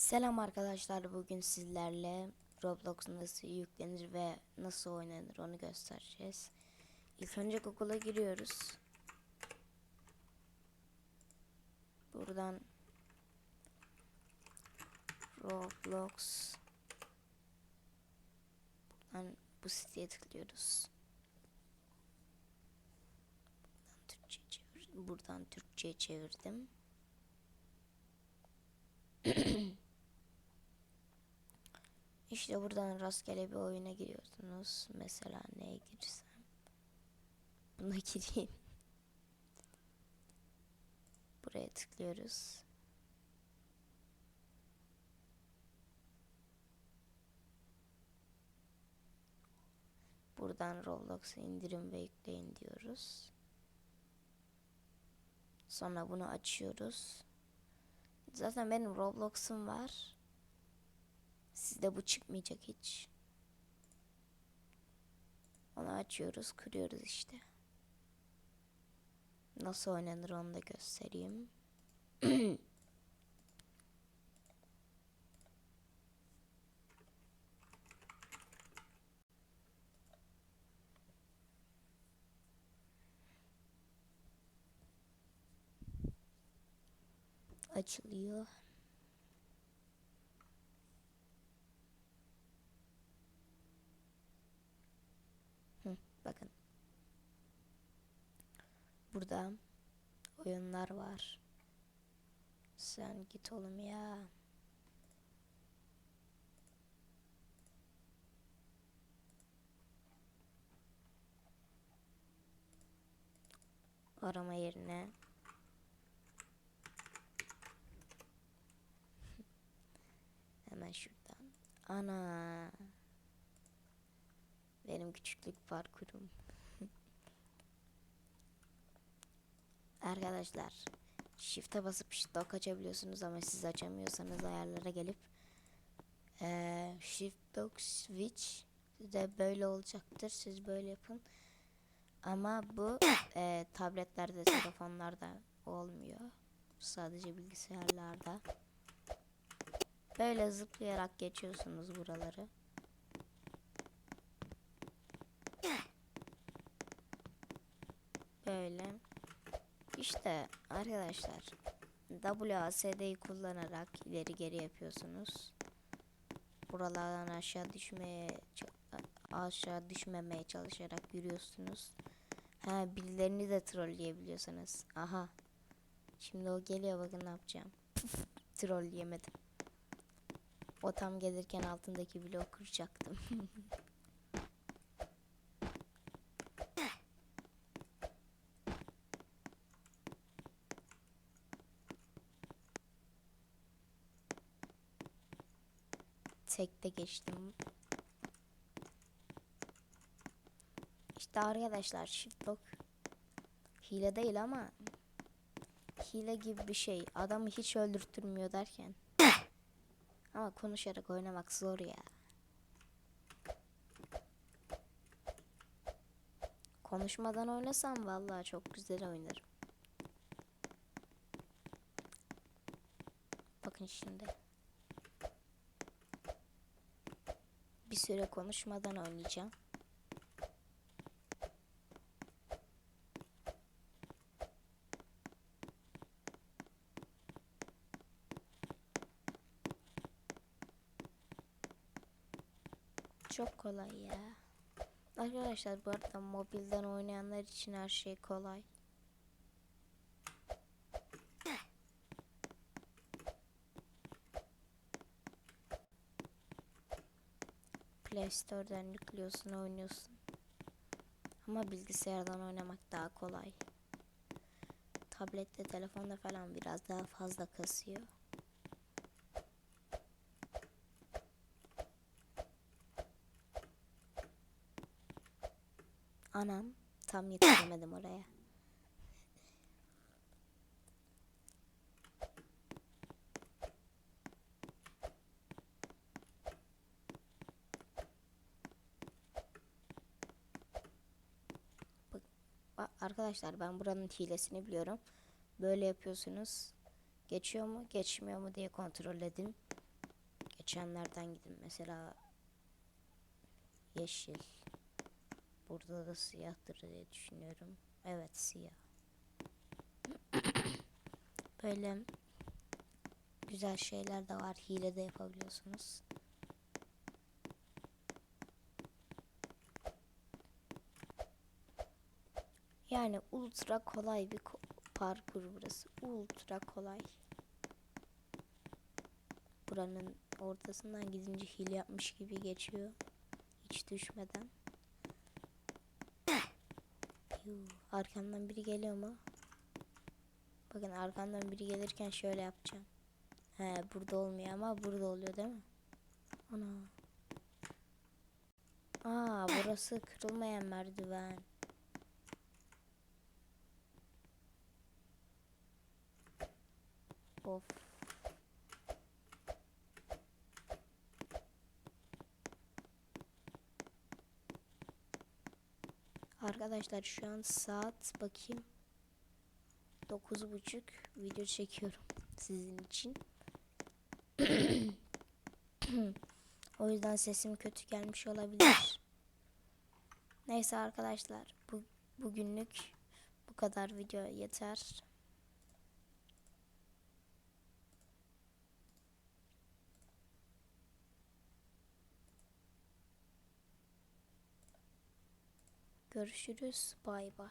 Selam arkadaşlar bugün sizlerle Roblox nasıl yüklenir ve nasıl oynanır onu göstereceğiz. İlk önce Google'a giriyoruz. Buradan Roblox Buradan bu siteye tıklıyoruz. Buradan Türkçe çevir. Buradan Türkçe çevirdim. İşte buradan rastgele bir oyuna giriyorsunuz. Mesela neye girsem? Buna gireyim. Buraya tıklıyoruz. Buradan Roblox'a indirim ve yükleyin diyoruz. Sonra bunu açıyoruz. Zaten benim Roblox'um var. Sizde bu çıkmayacak hiç. Onu açıyoruz, kırıyoruz işte. Nasıl oynanır onu da göstereyim. Açılıyor. Hı, bakın. Burada oyunlar var. Sen git oğlum ya. Arama yerine hemen şuradan. Ana. Benim küçüklük parkurum. Arkadaşlar Shift'e basıp dock açabiliyorsunuz ama siz açamıyorsanız ayarlara gelip eee, Shift Dock Switch de böyle olacaktır. Siz böyle yapın. Ama bu eee, tabletlerde, telefonlarda olmuyor. Sadece bilgisayarlarda. Böyle zıplayarak geçiyorsunuz buraları. Böyle. İşte arkadaşlar WASD'yi kullanarak ileri geri yapıyorsunuz. Buralardan aşağı düşmeye aşağı düşmemeye çalışarak yürüyorsunuz. Ha birilerini de trolleyebiliyorsunuz. Aha. Şimdi o geliyor bakın ne yapacağım. Trolleyemedim. O tam gelirken altındaki bloğu kıracaktım. Tekte geçtim. İşte arkadaşlar shift lock hile değil ama hile gibi bir şey. Adamı hiç öldürtmüyor derken. Ama konuşarak oynamak zor ya. Konuşmadan oynasam vallahi çok güzel oynarım. Bakın şimdi. Süre konuşmadan oynayacağım. Çok kolay ya. Arkadaşlar bu arada mobilden oynayanlar için her şey kolay. Play Store'dan yüklüyorsun, oynuyorsun. Ama bilgisayardan oynamak daha kolay. Tablette, telefonda falan biraz daha fazla kasıyor. Anam tam yetişemedim oraya. Arkadaşlar ben buranın hilesini biliyorum. Böyle yapıyorsunuz. Geçiyor mu, geçmiyor mu diye kontrol edin. geçenlerden gidin. Mesela yeşil. Burada da siyahtır diye düşünüyorum. Evet siyah. Böyle güzel şeyler de var. Hile de yapabiliyorsunuz. Yani ultra kolay bir ko- parkur burası. Ultra kolay. Buranın ortasından gidince hile yapmış gibi geçiyor. Hiç düşmeden. Yuh, arkamdan biri geliyor mu? Bakın arkamdan biri gelirken şöyle yapacağım. He burada olmuyor ama burada oluyor değil mi? Ana. Aa burası kırılmayan merdiven. Of. Arkadaşlar şu an saat bakayım. Dokuz buçuk video çekiyorum sizin için. o yüzden sesim kötü gelmiş olabilir. Neyse arkadaşlar bu bugünlük bu kadar video yeter. Görüşürüz. Bay bay.